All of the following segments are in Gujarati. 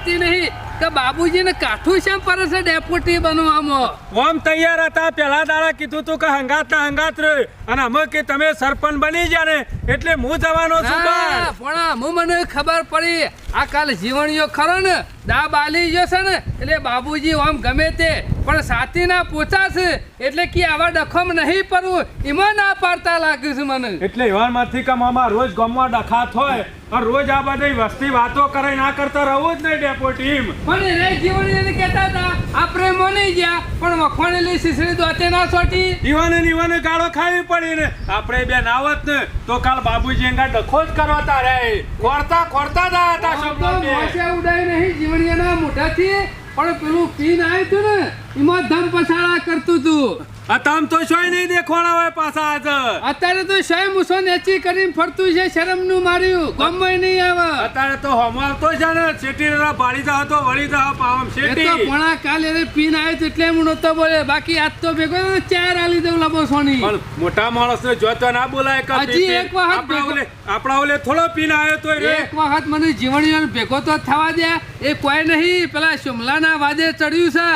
પડતી નહીં. કે બાબુજીને કાઠું શેમ પડે છે ડેપ્યુટી બનવામાં ઓમ તૈયાર હતા. પેલા દાડા કીધું તું કે હંગાત ના હંગાત રહ્યો. અને અમે કે તમે સરપંચ બની ગયા ને એટલે હું જવાનો છું પણ હું મને ખબર પડી. આ કાલ જીવણીઓ ખરો ને? દા બાલી ગયો છે ને એટલે બાબુજી આમ ગમે તે પણ સાતીના પોચા છે એટલે કે આવા ડખમ નહીં પડવું એમાં ના પાડતા લાગે છે મને. એટલે એવામાંથી કે મામા રોજ ગામમાં ડખાત હોય અને રોજ આ બધી વસ્તી વાતો કરે ના કરતા રહવું જ નહીં ડેપો ટીમ. પણ રે એને કહેતા હતા આપણે મોની ગયા પણ મખવાણેલી શીશડી દોતે ના સોટી. ઈવાને ઈવાને ગાળો ખાવી પડી ને. આપણે બે નાવત ને તો કાલ બાબુજી એંગા ડખો જ કરવા રે ખોરતા ખોરતા હતા શબ્દો મોસે ઉડાય નહીં જીવણીના મોઢાથી પણ પેલું પીન આવ્યું હતું ને એમાં ધમ પછાડા કરતું હતું. આ તો શોય નહીં દેખવાના હોય પાછા આજ અત્યારે તો શોય મુસો નેચી કરીને ફરતું છે શરમનું માર્યું. ગમય નહીં આવે. અત્યારે તો હમો આવતો છે ને શેટી ના પાડી જાવ તો વળી જાવ પાવમ એ તો શેટી કાલ કાલે પીન આવ્યો તો એટલે હું નતો બોલે બાકી આજ તો ભેગો ચાર આલી દઉં લબો સોની. પણ મોટા માણસ ને જોતો ના બોલાય કે હજી એક વખત આપણા ઓલે આપણા ઓલે થોડો પીન આવ્યો તો રે. એક વખત મને જીવણીઓ ભેગો તો થવા દે. એ કોઈ નહીં. પેલા શિમલાના વાદે ચડ્યું છે.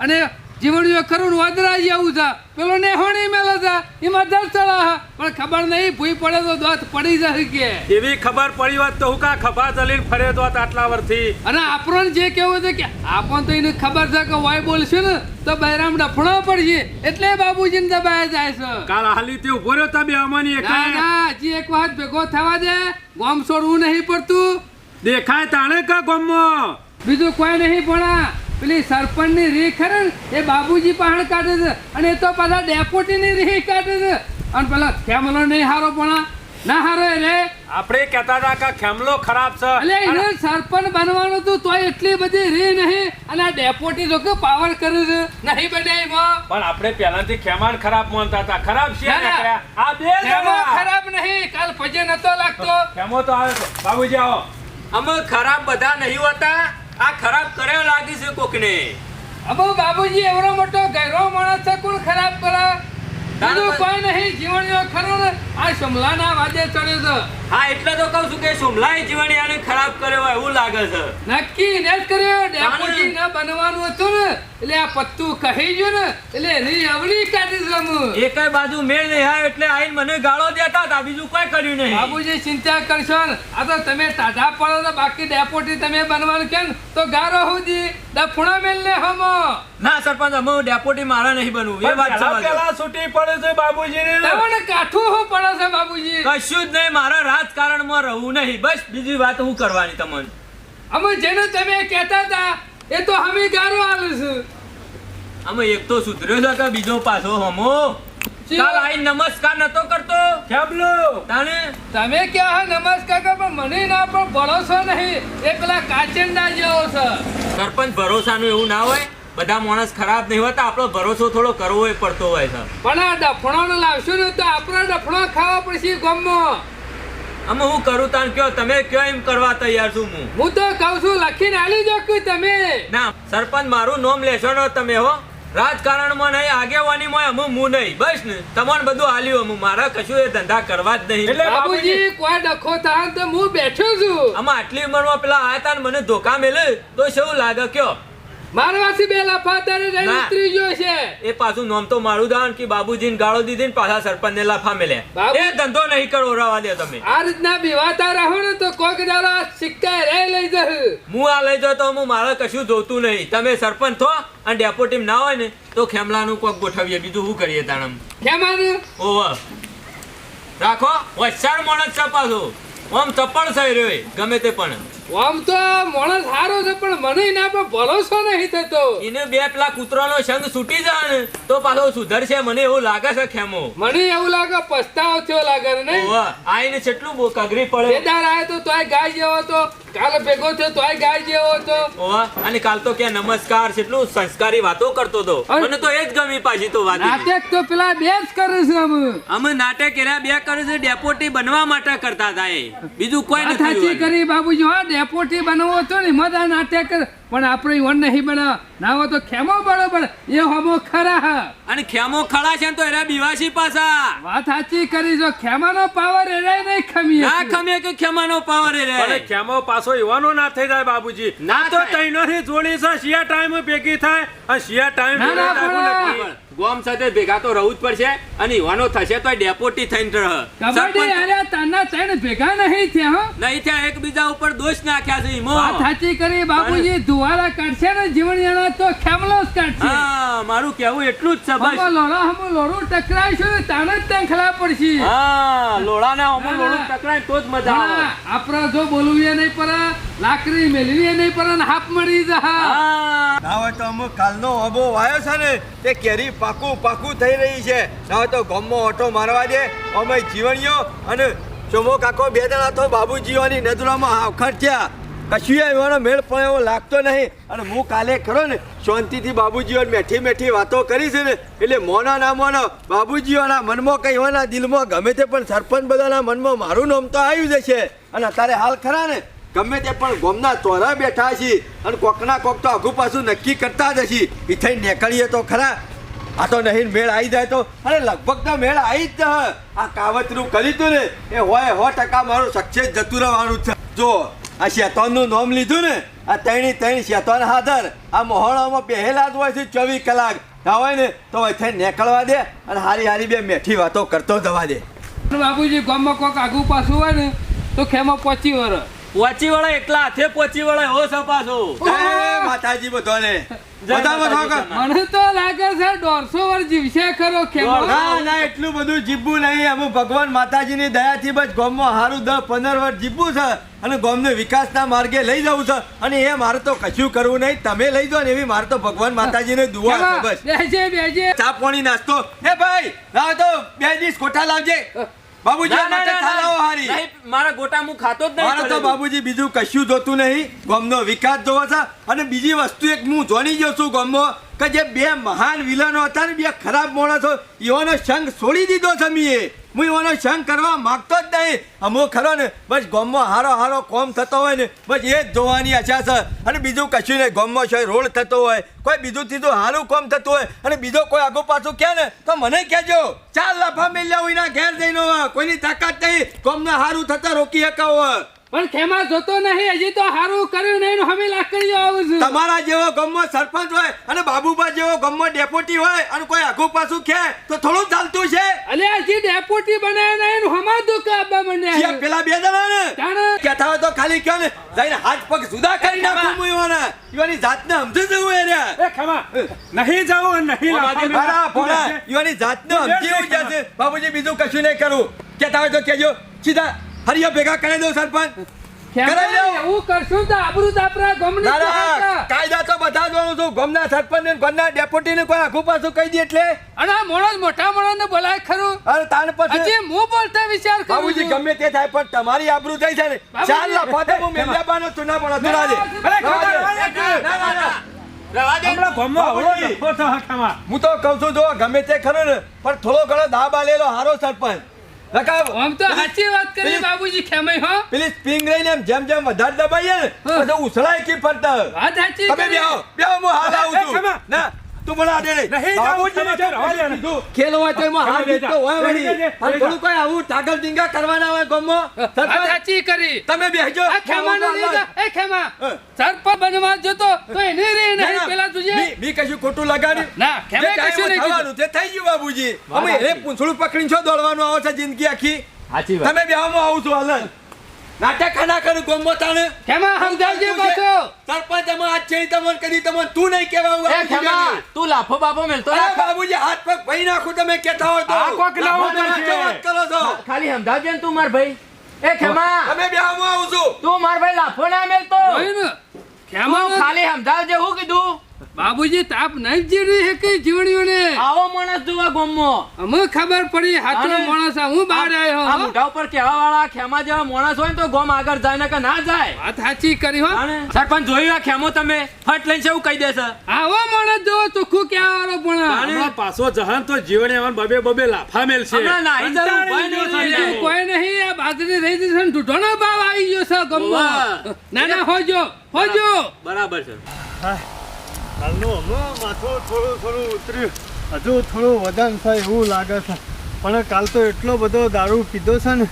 અને જીવણીઓ ખરું વાદરા જેવું છે. પેલો નેહોણી મેલો છે. એમાં દર ચડા પણ ખબર નહીં ભૂઈ પડે તો દોત પડી જશે કે. એવી ખબર પડી હોત તો હું કા ખભા ચલીને ફરે તો આટલા વર્ષથી અને આપણને જે કેવું છે કે આપણ તો એને ખબર છે કે વાય બોલશે ને તો બહેરામ ડફણો પડશે એટલે બાબુજીને દબાયા જાય છે. કાલ હાલી તે ઊભો રહ્યો તા બે અમાની એક. ના હજી એક વાત ભેગો થવા દે. ગોમ છોડવું નહીં પડતું. દેખાય તાણે કા ગામમાં? બીજું કોઈ નહીં ભણા. પેલી સરપંચની રી ખરે ને? એ બાબુજી પહાણ કાઢે છે અને એ તો પાછા ડેપોટીની રી કાઢે છે. અને પેલા ખેમલો નહીં હારો પણ ના હારો એ રે. આપણે કહેતા હતા કે ખેમલો ખરાબ છે. એટલે એને સરપંચ બનવાનું હતું તોય એટલી બધી રી નહીં. અને આ ડેપોટી તો કે પાવર કરે છે. નહીં બને એમાં. પણ આપણે પહેલાથી ખેમાણ ખરાબ માનતા હતા. ખરાબ છે ના, ના. આ બે ખેમો ખરાબ નહીં. કાલ પજે નતો લાગતો. ખેમો તો આવે છે. બાબુજી આવો. અમે ખરાબ બધા નહીં હોતા. આ ખરાબ કર્યો લાગી છે કોકને. અબો બાબુજી એવડો મોટો ગહેરો માણસ છે કોણ ખરાબ કરે? બીજું કોઈ નહીં જીવન ખરો ને. આ સમલાના વાદે ચડ્યો છે. હા એટલે તો કહું છું કે સોમલાએ જીવણિયાને ખરાબ કર્યો હોય એવું લાગે છે. નક્કી ને જ કર્યો. ડેપોટી ના બનવાનું હતું ને એટલે આ પત્તું કહી ગયું ને એટલે એની અવળી કાઢી છે હું. એ બાજુ મેળ નહીં આવ્યો એટલે આઈને મને ગાળો દેતા હતા બીજું કોઈ કર્યું નહીં. બાબુજી ચિંતા કરશો ને. આ તો તમે તાજા પડો તો બાકી ડેપોટી તમે બનવાનું કેમ? તો ગારો હુજી ડફુણા મેલ ને હમો. ના સરપંચ અમે ડેપોટી મારા નહીં બનવું. એ વાત છૂટી પડે છે બાબુજી તમને કાઠું હું પડે છે બાપુજી? કશું જ નહીં મારા રાજકારણમાં રહવું નહીં. બસ બીજી વાત હું કરવાની તમને. અમે જેને તમે કહેતા હતા એ તો અમે ગારો આલે છે. અમે એક તો સુધર્યો છે કે બીજો પાછો હમો. ચાલ આઈ નમસ્કાર નતો કરતો? કેબલો તાને તમે ક્યાં હા નમસ્કાર કરો પણ મને ના પણ ભરોસો નહીં. એ પેલા કાચંડા જેવો છે. સરપંચ ભરોસાનું એવું ના હોય? બધા માણસ ખરાબ નહીં હોતા આપણો ભરોસો થોડો કરવો એ પડતો હોય છે. પણ આ ડફણો લાવશો ને તો આપણો દફણો ખાવા પડશે ગમમાં. અમે હું કરું તાન કયો? તમે કયો એમ કરવા તૈયાર છું હું? હું તો કહું છું લખીને આલી દો કે તમે. ના સરપંચ મારું નામ લેશો ને તમે હો. રાજકારણમાં નહીં આગેવાનીમાં અમુ હું નહીં. બસ ને તમારે બધું હાલ્યું અમુ. મારા કશું એ ધંધા કરવા જ નહીં. એટલે બાબુજી કોઈ ડખો થાય તો હું બેઠો છું. આમાં આટલી ઉંમરમાં પેલા આયા તાન મને ધોકા મેલે તો શું લાગે કયો? મારવાથી બે ના. ઉતરી ગયો છે. એ પાછું નામ તો મારું દાન કે બાબુજીને ગાળો દીધી ને પાછા સરપંચ ને લાફા મેલે. એ ધંધો નહીં કરો રવા દે તમે. આ રીતના બીવાતા રહો ને તો કોક દાડો સિક્કા રે લઈ જશે હું આ લઈ જાઉં તો હું મારે કશું જોતું નહીં. તમે સરપંચ થો અને ડેપોટી ના હોય ને તો ખેમલાનું કોક ગોઠવીએ બીજું શું કરીએ તાણમ? ખેમાનું? ઓવ રાખો વસાણ માણસ છે પાછું. આમ ચપ્પળ થઈ રહ્યો ગમે તે પણ. આમ તો માણસ સારો છે પણ મને એના પર ભરોસો નહીં થતો. એને બે પેલા કૂતરાનો સંગ છૂટી જાય તો પાછો સુધરશે મને એવું લાગે છે ખેમો. મને એવું લાગે પસ્તાવો થયો લાગે ને આઈને કેટલું કગરી પડે. કેદાર આયો તો તોય ગાય જેવો તો કાલે ભેગો થયો તોય ગાય જેવો તો અને કાલ તો કે નમસ્કાર કેટલું સંસ્કારી વાતો કરતો તો મને તો એ જ ગમી પાછી તો વાત. નાટક તો પેલા બે જ કરે છે અમે અમે નાટક એના બે કરે છે ડેપોટી બનવા માટે કરતા હતા બીજું કોઈ નથી કરી બાબુજી હા ડેપોટી બનાવવો હતો ને મદાન અટેક. પણ આપણે ઈવન નહીં બનાવ ના હોય તો ખેમો બરોબર એ હમો ખરા. હા અને ખેમો ખડા છે તો એરા બીવાસી પાસા વાત સાચી કરી જો ખેમાનો પાવર એરે નહીં ખમીએ ના ખમે કે ખેમાનો પાવર એરે અરે ખેમો પાછો એવાનો ના થઈ જાય બાબુજી ના તો તૈનો તૈનોની જોડી છે શિયા ટાઈમ ભેગી થાય અને શિયા ટાઈમ ના, ના. ગોમ સાથે ભેગા તો રહું જ પડશે અને યુવાનો થશે તો ડેપોટી થઈને રહ. કબડ્ડી સરપંચ અરે તાના ત્રણ ભેગા નહીં થયા હો. નહીં થયા એકબીજા ઉપર દોષ નાખ્યા છે ઈમો. વાત સાચી કરી બાબુજી ધુવારા કાઢશે ને જીવણિયાના તો ખેમલો જ કાઢશે. હા મારું કેવું એટલું જ છે હમો બસ લોડા હમો લોડું ટકરાઈશું ને તાને જ ત્યાં ખલા પડશે. હા લોડાના ના, લોડું ટકરાય તો જ મજા આવે. આપણે જો બોલવું એ નહીં પર લાકડી મેળવી નહીં પર ને હાફ મળી જા હા. ના હોય તો અમુક કાલનો અબો વાયો છે ને તે કેરી પાકું પાકું થઈ રહી છે. ના હોય તો ગમો ઓટો મારવા દે. અમે જીવણીઓ અને ચોમો કાકો બે જણા તો બાબુજીઓની નજરોમાં હાવખટ થયા. કશું એવાનો મેળ પણ એવો લાગતો નહીં. અને હું કાલે ખરો ને, શાંતિથી બાબુજીઓ મેઠી મેઠી વાતો કરી છે ને, એટલે મોના ના મોનો બાબુજીઓના મનમાં કઈ હોના દિલમાં ગમે તે પણ સરપંચ બધાના મનમાં મારું નામ તો આવ્યું જ છે અને અત્યારે હાલ ખરા ને, ગમે તે પણ ગોમના ચોરા બેઠા છીએ અને કોકના કોક તો આઘું પાછું નક્કી કરતા જ હશી. થઈ નીકળીએ તો ખરા. આ તો નહીં, મેળ આવી જાય તો. અરે લગભગ તો મેળ આવી જ આ કાવતરું કરી તું ને, એ હોય સો ટકા મારું સક્સેસ જતું રહેવાનું છે. જો આ શેતોનનું નામ લીધું ને, આ ત્રણી તેણી શેતોન હાથર. આ મોહણામાં પહેલા જ હોય છે ચોવીસ કલાક. હોય ને, તો અહીંથી નીકળવા દે અને હારી હારી બે મેઠી વાતો કરતો જવા દે. બાપુજી, ગામમાં કોઈક આગુ પાછું હોય ને, તો ખેમાં પહોંચી વર પોચી વળે એકલા હાથે પોચી વળે હો સપાસો માતાજી બધાને. બધા બધા મને તો લાગે છે દોઢસો વર્ષ જીવશે ખરો ના ના એટલું બધું જીવવું નહીં. અમે ભગવાન માતાજીની દયાથી બસ ગામમાં હારું દસ પંદર વર્ષ જીવવું છે અને ગામને વિકાસના માર્ગે લઈ જવું છે. અને એ મારે તો કશું કરવું નહીં. તમે લઈ જાઓ ને એવી મારે તો ભગવાન માતાજીને દુઆ છે બસ. ચા પાણી નાસ્તો. હે ભાઈ લાવ તો બે દિવસ કોઠા લાવજે. બાબુજી થાલાઓ હારી. મારા ગોટા હું ખાતો જ નહીં તો બાબુજી બીજું કશું જોતું નહીં. ગામનો વિકાસ જોવો છે. અને બીજી વસ્તુ એક હું જોઈ ગયો છું ગામમાં કે જે બે મહાન વિલનો હતા ને બે ખરાબ માણસો એવાનો સંગ છોડી દીધો છે મીએ. હું એવાનો સંગ કરવા માગતો જ નહીં. અમુક ખરો ને, બસ ગોમમાં હારો હારો કોમ થતો હોય ને, બસ એ જ જોવાની આશા છે. અને બીજું કશું નહીં, ગોમમાં છે, રોડ થતો હોય. કોઈ બીજું ત્રીજું સારું કોમ થતું હોય અને બીજો કોઈ આગુ પાછું કહે ને, તો મને કહેજો. ચાલ લફા મેલ્યા હોય ના ઘેર જઈને. કોઈની તાકાત નહીં. ગોમને સારું થતા રોકી શકાવ પણ ખેમા જોતો નહીં, હજી તો હારું કર્યું ને. લાકડીઓ આવું છું. તમારા જેવો ગમમાં સરપંચ હોય અને બાબુબા જેવો ગમમાં ડેપોટી હોય અને કોઈ આગું પાછું ખે તો થોડું ચાલતું છે. અલે ડેપોટી બનાવ્યા નહીં ને હમા દુઃખ આપવા જે પેલા બે જણા. ને જાણે હોય તો ખાલી કયો ને? જઈને હાથ પગ જુદા કરી નાખું હું ઈવાના. ઈવાની જાતને સમજી જવું એ રહ્યા. એ ખેમા. નહીં જાવું ઈવાની જાતને સમજી જશે. બાબુજી બીજું કશું નહીં કરું. કેતા હોય તો કેજો સીધા હરિયો ભેગા કરી દો સરપંચ. ના, ના. કાયદા તો બધા છું ગમના સરપંચ ને ગમના ને કોઈ પાછું કહી દે એટલે અને આ માણસ મોટા માણસને બોલાય ખરું અને તાણ પછી હજી હું બોલતા વિચાર કરું બાબુજી છું. ગમે તે થાય પણ તમારી આબરૂ થઈ છે ને. ચાલ લફા તો હું મેલ્યાબાનો ચૂના પણ દે. ના, ના, ના. ખેમા. હું તો કહું છું જો ગમે તે ખરો ને પણ થોડો ઘણો દાબ આલેલો હારો સરપંચ નકા આમ તો સાચી વાત કરી બાબુજી ખેમાઈ હો. પેલી સ્પ્રિંગ રહીને એમ જેમ જેમ વધારે દબાઈએ ને. પછી ઉછળાય કી ફરતા? વાત સાચી તમે. બેહો બેહો હું હાલ આવું છું. ના. તું પણ આડે દે નહીં. નહીં જાવું, ખમા, કેમ રવા દે ને. કીધું? ખેલ હોય તો એમાં હાર જીત તો હોય વળી. અને થોડું કોઈ આવું ટાગલ ડીંગા કરવાના હોય ગમો. સાચી કરી. તમે બેહજો. આ ખેમાનો હાલ- એ ખેમા. હા. બનવા જતો તો એને રે ના, નહીં પેલા તુજે મી- મી કશું ખોટું લગાડી ના ખેમે જે કશું નહીં. થવાનું તે થઈ ગયું બાબુજી અમે એ પૂંછડું પકડીને છો દોડવાનું આવો છે જિંદગી આખી. સાચી વાત. તમે બેવામાં આવું છું હાલ નાટક ખાના કરું ગમો તાણે. ખેમા સમજાવજે પાછો? સરપંચ અમે આજ છે તમને કદી તમને તું નહીં કહેવા એ કેમાં? તું લાફો બાપો મેલતો તો રાખ. બાબુજી હાથ પગ ભઈ નાખું તમે કહેતા હોય તો. આ કોક લાવો તમે વાત કરો છો? ખાલી સમજાવજે તું માર ભાઈ. એ કેમાં? તમે બે આવું છું. તું માર ભાઈ લાફો ના મેલતો. ને? તું ખાલી સમજાવજે હું કીધું? બાબુજી તાપ નહીં જીરી હે કે જીવણીઓને? આવો માણસ જોવા ગોમો. અમે ખબર પડી હાથો માણસ આ હું બહાર આવ્યો આ હો. મોઢા ઉપર કેવા વાળા ખેમા જેવા માણસ હોય તો ગોમ આગળ જાય ને કે ના જાય. વાત સાચી કરી હો. સરપંચ જોયું આ ખેમો તમે. ફટ લઈને છે એવું કહી દેશે. આવો માણસ જો ચોખ્ખું કેવા વાળો પણ પાછો જહાન તો જીવન એવા બબે બબે લાફા જવું ગયો છે. કોઈ નહીં આ બાજરી રહી જશે ને ઢૂંઢોનો ભાવ આવી ગયો છે ગમમાં ના ના હોજો હોજો. બરાબર છે. હાલનું હમણાં માથું થોડું થોડું ઉતર્યું. હજુ થોડું વજન થાય એવું લાગે છે. પણ કાલ તો એટલો બધો દારૂ પીધો છે ને,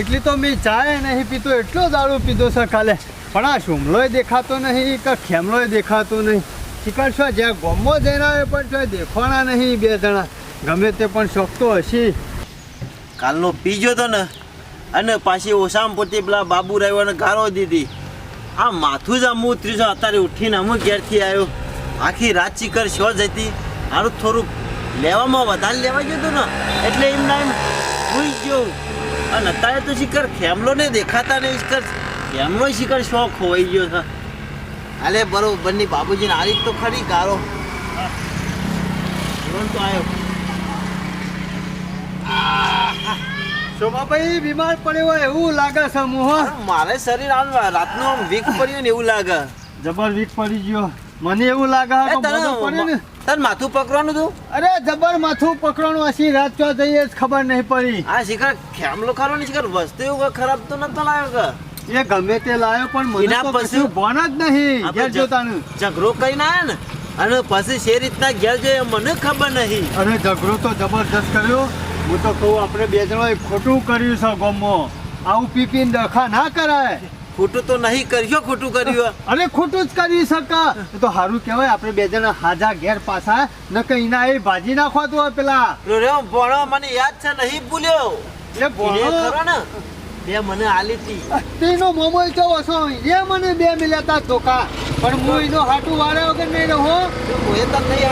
એટલી તો મેં ચાય નહીં પીતો, એટલો દારૂ પીધો છે કાલે. પણ આ શુમલોય દેખાતો નહીં કે ખેમલોય દેખાતો નહીં. શિકાર છો, જ્યાં ગોમો જઈને પણ છો દેખવાના નહીં બે જણા. ગમે તે પણ શોખ તો હશે. કાલનો પીજો તો ને, અને પાછી ઓસામ પોતે પેલા બાબુ રાયવાને ગારો દીધી. આ માથું જ આમ ઉતર્યું છે, અત્યારે ઉઠીને અમુક ઘેરથી આવ્યો. આખી રાત ચીકર શો જતી. આનું થોડુંક લેવામાં વધારે લેવા ગયું હતું ને એટલે એમ ના એમ સુઈ ગયો. અને અત્યારે તો શિખર ખેમલો ને દેખાતા નહીં શિખર. ખેમલો શિખર શોખ હોઈ ગયો છે. હાલે બરોબરની બાબુજીને આ રીત તો ખરી ગારો. જીવન તો આવ્યો શોભાભાઈ બીમાર પડ્યો હોય એવું લાગે છે મોહ. મારે શરીર આમ રાતનું આમ વીક પડ્યું ને એવું લાગે. જબર વીક પડી ગયો. મને એવું લાગે ને તને તને માથું પકડવાનું હતું અરે જબર માથું પકડવાનું હશે રાત ચો જઈએ ખબર નહીં પડી. આ શિખર ખેમલો ખરો ને શિખર વસ્તુ એવું ખરાબ તો નતો લાવ્યો કે? એ ગમે તે લાવ્યો પણ મને તો પછી- ભણ જ નહીં ઘેર જ- જોતાનું. ઝઘડો કરીને આયા ને અને પછી શે રીતના ઘેર જોઈએ મને ખબર નહીં. અરે ઝઘડો તો જબરજસ્ત કર્યો. હું તો કહું આપણે બે જણા ખોટું કર્યું છે ગોમો. આવું પીપીને દખા ના કરાય. ખોટું તો નહીં કર્યું ખોટું કર્યું. અરે ખોટું જ કરી શકા. તો સારું કહેવાય આપણે બે જણા હાજા ઘેર પાછા ન કઈ ના એ ભાજી નાખવાતું હોય પેલા. ભણો મને યાદ છે નહીં ભૂલ્યો. એ ભણો. ને. બે મને આલી હતી તેનો મોબાઈલ તો ઓછો એ મને બે મિલાતા ધોકા. પણ હું એનો હાટું વાળ્યો વગર નહીં રહો હું. એ તો નહીં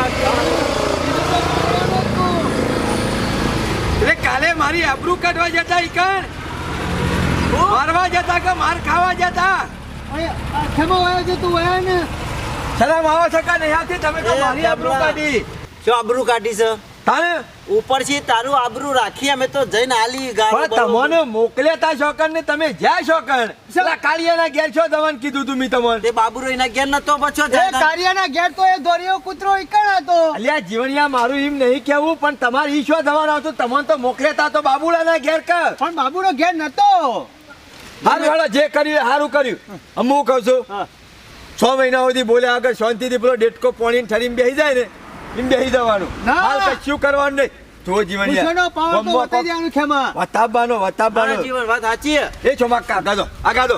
એટલે કાલે મારી આબરૂ કાઢવા જતા ઈકણ મારવા જતા કે માર ખાવા જતા? ખેમા વાયો છે તું વાયો ને? સલામ આવો છો કે નહીં તમે તો મારી આબરૂ કાઢી. શું આબરૂ કાઢી છે? તારે? ઉપરથી તારું આબરૂ રાખી અમે તો જઈને આલી ગાડી પણ તમને મોકલ્યા તા શોકર ને તમે જ્યાં શોકર સલા કાળિયાના ઘેર છો દવન કીધું તું મી તમને. તે બાબુ એના ઘેર નતો બચ્યો એ કાળિયાના ઘેર તો એ દોરીઓ કૂતરો ઈકણ હતો. અલ્યા જીવણિયા મારું એમ નહીં કેવું પણ તમારે ઈ શું દવાનું આવતું તમને તો મોકલ્યા તા તો બાબુલાના ઘેર કર. પણ બાબુનો ઘેર નતો. હારું હાલો જે કર્યું એ હારું કર્યું. અમુક કહું છું છ મહિના સુધી બોલ્યા આગળ શાંતિથી પેલો ડેટકો પોણી ઠરીને બેસી જાય ને એમ બેસી જવાનું. હાલ કશું કરવાનું નહીં. તો ખેમા વતાવવાનો વતાવવાનો. જીવન વાત સાચી છે. એ ચોમાક કાકા દો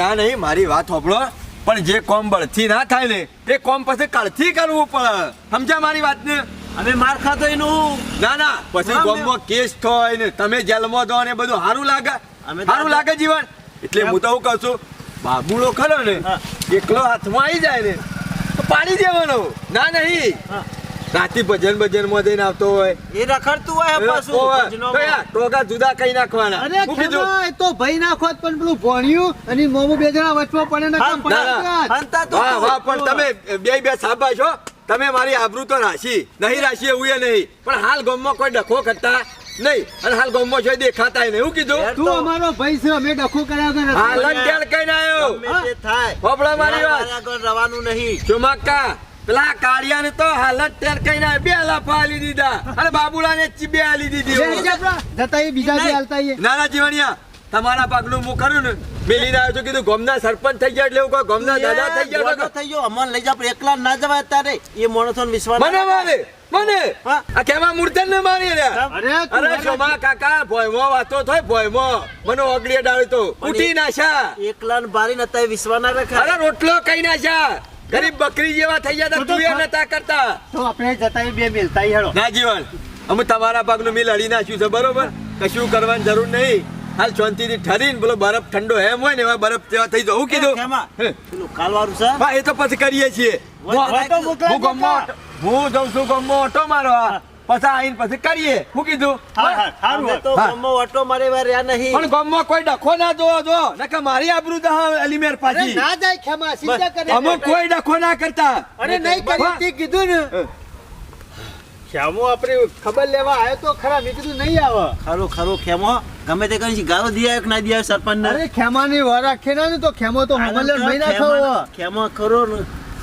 ના નહીં મારી વાત હોભળો પણ જે કોમ બળથી ના થાય ને એ કોમ પછી કળથી કરવું પડે. સમજ્યા મારી વાત ને અમે માર ખાતો એનું. ના ના પછી ગોમમાં કેસ થાય ને તમે જેલમાં દો ને બધું સારું લાગે. તો સારું લાગે જીવન. એટલે હું તો હું કહું છું બાબુલો ખરો ને એકલો હાથમાં આવી જાય ને તો પાડી દેવાનો. ના નહીં. રાતે ભજન ભજનમાં જઈને આવતો હોય. એ રખડતું હોય પાછું ટોગા જુદા કઈ નાખવાના. અરે તો ભાઈ નાખો પણ પેલું ભણ્યું અને મોમો બે જણા વચમાં પડે વાહ પણ તમે બે બે સાબા છો તમે મારી આબરૂ તો રાશી. નહીં રાશી એવું એ નહીં. પણ હાલ ગમમાં કોઈ ડખો કરતા નહીં અને હાલ ગામમાં કોઈ દેખાતા નહીં હું કીધું તું અમારો ભાઈ છે અમે ડખો કર્યા વગર નથી. હાલ ટેલ કઈ ના આવ્યો થાય હોભળો મારી વાત. આગળ રવાનું નહીં ચુમક્કા પેલા કાળિયાને તો હાલત ના આવ્યો. બે લાફા આલી દીધા અને બાબુલાને ચીબે આલી દીધી જતા એ બીજા બી હાલતા. નાના જીવણિયા તમારા પગલું હું કરું ને મેલીને આવ્યો છું કીધું ગોમના સરપંચ થઈ ગયા એટલે એવું કહો ગોમના દાદા થઈ ગયા. થઈ ગયો અમન લઈ જા પણ એકલા ના જવાય તારે એ માણસો વિશ્વાસ મને મારે મને? આ કેવા મૂર્તન ને મારી રહ્યા અરે અરે શોમા કાકા ભોયમો વાતો થાય ભોયમો. મને ઓગળી ડાળી તો. ઉઠી નાશા એકલા ને બારી નતા વિશ્વાસ ના અરે રખાય રોટલો કઈ નાશા ગરીબ બકરી જેવા થઈ ગયા તો તા એ નતા કરતા. તો આપણે જતા બે મિલતા હેડો. ના જીવન. અમે તમારા પગનું મિલ અડી નાખ્યું છે બરોબર? કશું કરવાની જરૂર નહીં. હાલ શાંતિથી ઠરીને બોલો બરફ ઠંડો એમ હોય ને એવા બરફ જેવા થઈ જાવ હું કીધું પેલું કાલવાળું છે? હા એ તો પછી કરીએ છીએ. હું- હું જઉં છું ગમો ઓટો મારવા. પછી આવીને પછી કરીએ. હું કીધું ગમો હા, સારું અમે તો હા. ગામમાં ઓટો મારે રહ્યા નહીં. પણ ગામમાં કોઈ ડખો ના જોવો જો. નકે મારી આબરૂ દહા અલીમેર પાછી. ના જાય ખેમા સીધા કરે અમુક કોઈ ડખો ના કરતા. અરે નહીં કરી કીધું ને. શ્યામો આપણે ખબર લેવા આવ્યો તો ખરા મેં કીધું નહીં આવે. ખરો ખરો ખેમો. ગમે તે કરી ગાળો દિયા કે ના દિયા સરપંચ અરે ખેમાની વાર રાખે ના તો ખેમો તો હમલે મહિના થયો. ખેમો ખરો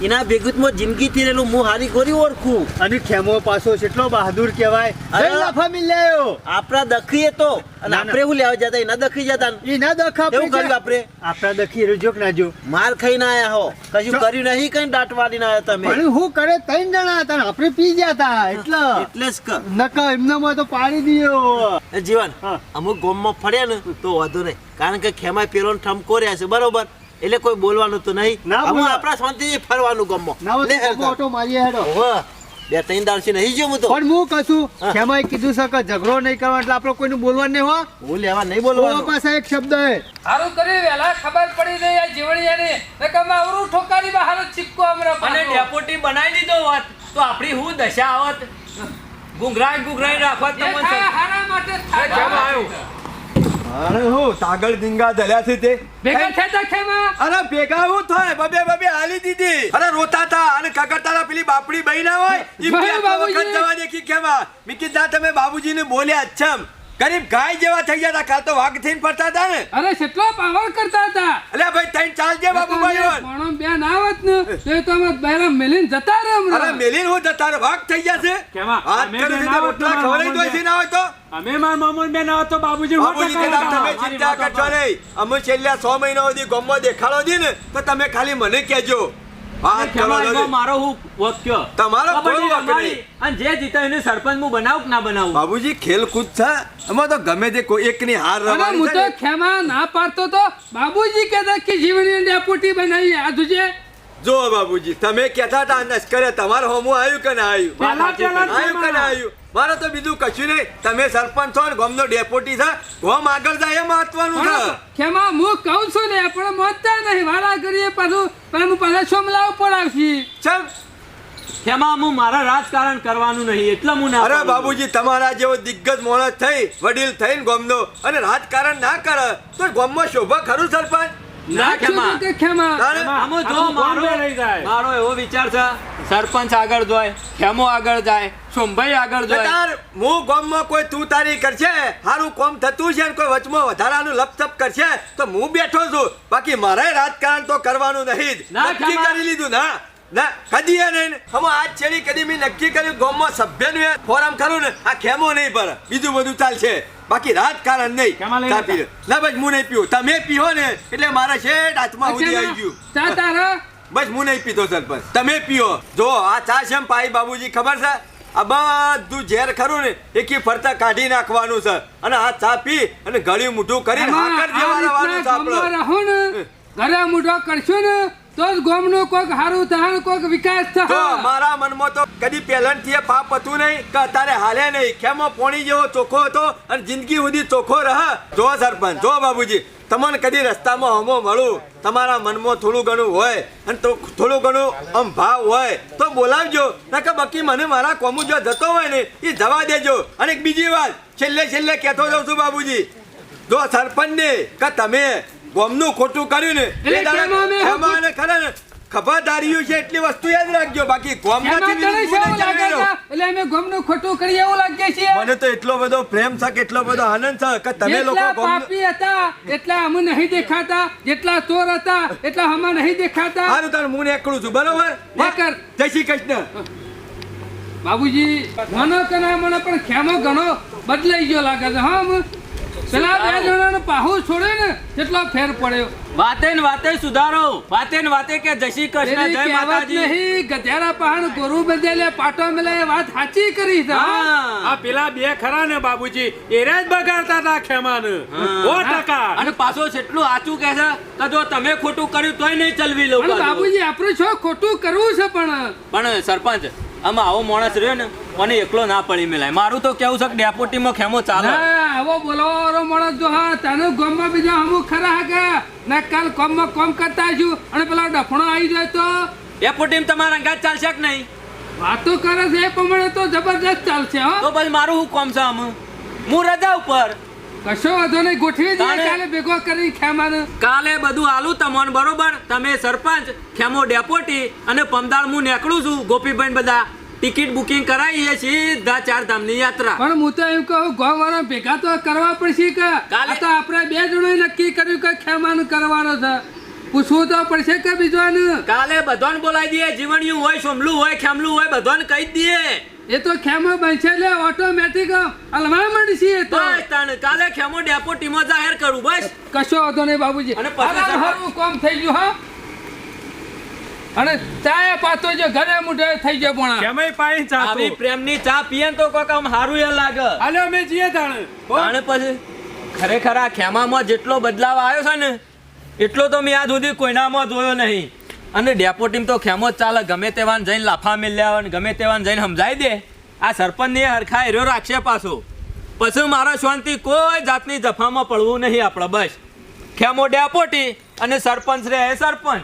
એના ભેગુતમાં જિંદગી થયેલું હું હારી ગોરી ઓળખું. અને ખેમો પાછો કેટલો બહાદુર કહેવાય. અરે. લાફા મિલ્યાયો આપણા દખીએ તો. અને ના, ના. આપણે શું લેવા જતા એના દખી જતા. ને. ઈ ના દખા એવું કર્યું આપણે આપણા દખી રૂજોક ના જો માર ખાઈને આયા હો. કશું. કર્યું નહીં કઈ દાટવાડી ના આવ્યા તમે? પણ હું કરે ત્રણ જણા હતા ને આપણે પી ગયા હતા એટલે. એટલે જ ક- નકા એમનામાં તો પાડી દીયો. જીવન અમુક અમુક ગોમમાં ફર્યા ને તો વાંધો નહીં. કારણ કે ખેમાય પેલો ને ઠમકો રહ્યા છે બરોબર? એટલે કોઈ બોલવાનું તો નહીં. ના અમુક આપણા શાંતિથી ફરવાનું ગમો. હોય ઓટો મારીએ હેડો. બે ત્રણ દાડથી નહીં જો હું તો. પણ હું કશું એમાં કીધું છે કે ઝઘડો નહીં કરવાનો એટલે આપણે કોઈનું બોલવાનું નહીં હો. હું લેવા નહીં બોલવાનું. પાસે એક શબ્દ હે સારું કર્યું વેલા ખબર પડી ગઈ આ જીવણિયાને. નકર અવરું ઠોકારી બહાર સિક્કો હમણાં અને. ડેપોટી બનાવી દીધો હોત તો આપણી હું દશા આવત ગુંગરાઈ ગુંગરાઈ રાખવા તમને હારા માટે જ થાય. કેમ આવ્યું? અરે હું તાગળ ધીંગા ધલ્યા તે? ભેગા ખેમા? અરે ભેગા હું થાય? બબે બબે હાલી દીધી. અરે રોતા તા અને કગરતાના પેલી બાપડી બહી ના હોય ઈ ભાઈ, બે આખો બાબુજી. વખત જવા દેખી કેમાં મિકી દા તમે બાબુજીને બોલ્યા અચ્છમ ગરીબ ગાય જેવા થઈ ગયા તા કાલ તો વાઘ થઈને ફરતા હતા ને. અરે કેટલો પાવર કરતા હતા? અલે ભાઈ તૈન ચાલજે બાબુભાઈ તમે મોણો બે ના આવત ને તો એ તો અમે બહેરા મેલીને જતા રહે અરે મેલીન હું જતા રે વાઘ થઈ ગયા છે? કેમાં? હાથ અમે કરી દીધા ના રોટલા હોત તો ખવડાવી દો મામા છે ના હોય તો. અમે માર મામોન બે ના હોત તો બાબુજી હું ટકા તમે ચિંતા કરજો નહીં. અમે છેલ્લા સો મહિના સુધી ગામમાં દેખાડો દી ને તો તમે ખાલી મને કહેજો. મારો હું વાક્ય. તમારો કોઈ કબડ્ડી નહીં. અને જે જીતે એને સરપંચ હું બનાવું કે ના બનાવું? બાબુજી ખેલકૂદ છે. એમાં તો ગમે તે કોઈ એકની હાર રમાડી હું તો ખેમા ના પાડતો તો બાબુજી કહેતા કે જીવણી ડેપોટી બનાવી આ તુજે જો બાબુજી તમે કહેતા હતા નશ્કરે તમારે હોમું આવ્યું કે ના આવ્યું આવ્યું કે ના આવ્યું મારે તો બીજું કશું નહીં. તમે સરપંચ છો ને ગામનો ડેપોટી છે ગામ આગળ જાય એ મહત્વનું છે. ખેમા હું કહું છું ને પણ મોતતા નહીં. વાળા કરીએ પાછું પણ હું પાછા સોમલા પડાવશી ચમ. ખેમા હું મારા રાજકારણ કરવાનું નહીં એટલે હું ના અરે બાબુજી તમારા જેવો દિગ્ગજ માણસ થઈ વડીલ થઈને ગામનો અને રાજકારણ ના કરે તો ગામમાં શોભા ખરું સરપંચ? ના ખેમા ખેમા જો મારો મારો એવો વિચાર છે સરપંચ આગળ જોય હેમો આગળ જાય સોમભાઈ આગળ જોય. તાર હું ગામમાં કોઈ તું તારી કરશે હારું કોમ થતું છે ને કોઈ વચમાં વધારાનું લપસપ કરશે તો હું બેઠો છું. બાકી મારે રાજકારણ તો કરવાનું નહીં જ. નક્કી કરી લીધું ના. ના કદી નહીં હમ આજ છેડી કદી મેં નક્કી કર્યું ગામમાં સભ્યનું ફોરમ ખરું ને આ ખેમો નહીં પર બીજું બધું ચાલશે. બાકી રાજકારણ નહીં. ના ભાઈ હું નહીં પીવું. તમે પીવો ને એટલે મારા શેઠ હાથમાં આવી ગયું. તારા બસ હું નહીં પીતો સરપંચ તમે પીઓ. જો આ ચા છે પાઈ બાબુજી ખબર છે? આ બધું ઝેર ખરું ને એકી ફરતા કાઢી નાખવાનું છે અને આ ચા પી અને ગળ્યું મૂઠું કરીને એમાં હાકર જેવા રહેવાનું છે આપણે. રહો ને ઘરે મૂઢો કરશો ને તો જ ગામનું કોઈક સારું થાય કોઈક વિકાસ થાય મારા મનમાં તો કદી પહેલાથી એ પાપ હતું નહીં કે અત્યારે હાલે નહીં. ખેમો પોણી જેવો ચોખ્ખો હતો અને જિંદગી સુધી ચોખ્ખો રહે. જો સરપંચ જો બાબુજી. તમને કદી રસ્તામાં હમો મળું? તમારા મનમાં થોડું ઘણું હોય અને તો થોડું ઘણું આમ ભાવ હોય તો બોલાવજો. નકર બાકી મને મારા કોમું જો જતો હોય ને એ જવા દેજો. અને એક બીજી વાત છેલ્લે છેલ્લે કહેતો જાઉં છું બાબુજી. જો સરપંચ ને કે તમે ગોમનું ખોટું કર્યું ને ને ખરા ને ખભાદારીઓ છે એટલી વસ્તુ યાદ રાખજો. બાકી ગોમ. એટલે અમે ગામનું ખોટું કરીએ એવું લાગે છે. મને તો એટલો બધો પ્રેમ છે કે એટલો બધો આનંદ છે કે તમે લોકો પાપી હતા એટલા અમે નહીં દેખાતા. જેટલા ચોર હતા એટલા અમે નહીં દેખાતા. હારું તાર હું એકલું છું. બરોબર. જય શ્રી કૃષ્ણ. બાબુજી મને કે ના મને પણ ખેમો ઘણો બદલાઈ ગયો લાગે છે હા પેલા બે જણાને પાહુ છોડે ને કેટલો ફેર પડ્યો. વાતે ને વાતે સુધારો. વાતે ને વાતે કે જશી કૃષ્ણ જય માતાજી. નહીં ગધેડા પહાડ ગોરુ બદલે પાટો મેલે વાત સાચી કરી છે આ પેલા બે ખરા ને બાબુજી. એરે જ બગાડતા હતા ખેમાને. સો ટકા અને પાછો જેટલું આચું કે છે કે જો તમે ખોટું કર્યું તોય નહીં ચલવી પાછું. બાબુજી આપણે છો ખોટું કરવું છે પણ? પણ સરપંચ આમાં આવો માણસ રહ્યો ને મને એકલો ના પડી મેલાય. મારું તો કેવું છે કે ડેપોટીમાં ખેમો ચાલે. આવો બોલાવાળો મળો જો હા તને ગોમમાં બીજા અમુક ખરા કે? ના કાલ કોમમાં કોમ કરતા છું અને પેલા ડફણો આવી જાય તો? ડેપોટીમાં તમારા અંગાત ચાલશે કે નહીં? વાતો કરે છે એ પ્રમાણે તો જબરજસ્ત ચાલશે હો. તો પછી મારું હું કોમ છે આમ? હું રજા ઉપર. કશો વાંધો નહીં ગોઠવી દઈએ કાલે ભેગો કરી ખેમાને. કાલે બધું આલું તમને બરોબર. તમે સરપંચ ખેમો ડેપોટી અને પમદાળ હું નીકળું છું. ગોપીભાઈ બધા ટિકિટ બુકિંગ કરાવીએ સીધા ચાર ધામની યાત્રા. પણ હું તો એમ કહું ગોવાળા ભેગા તો કરવા પડશે કે? કાલે- તો આપણે બે જણોએ નક્કી કર્યું કે ખેમાન કરવાનો છે. પૂછવું તો પડશે કે બીજોને? કાલે બધાને બોલાવી દઈએ જીવણિયું હોય સોમલું હોય ખેમલું હોય બધાને કહી દઈએ. એ તો ખેમો બનશે એટલે ઓટોમેટિક હલવા માંડશે એ તો. કાલે ખેમો ડેપોટીમાં જાહેર કરું બસ. કશો વાંધો નહીં બાબુજી અને પછી સાહેબ- હારું થઈ ગયું હા. અને ચાય પાતો જો ઘરે મુઢે થઈ ગયો પણ. કેમય ચા આવી પ્રેમની ચા પીએ તો કોક આમ હારું એ લાગે. હાલો અમે જીએ જાણે? તાણે પછી? ખરેખર આ ખેમામાં જેટલો બદલાવ આવ્યો છે ને એટલો તો મેં આ સુધી કોઈનામાં જોયો નહીં. અને ડેપોટીમ તો ખેમો જ ચાલે ગમે તેવાને જઈને લાફા મેલ્યા હોય ગમે તેવાને જઈને સમજાઈ દે. આ સરપંચને હરખા હેર્યો રાખશે પાછો. પછી મારા શાંતિ કોઈ જાતની જફામાં પડવું નહીં આપણે બસ. ખેમો ડેપોટી અને સરપંચ રે એ સરપંચ?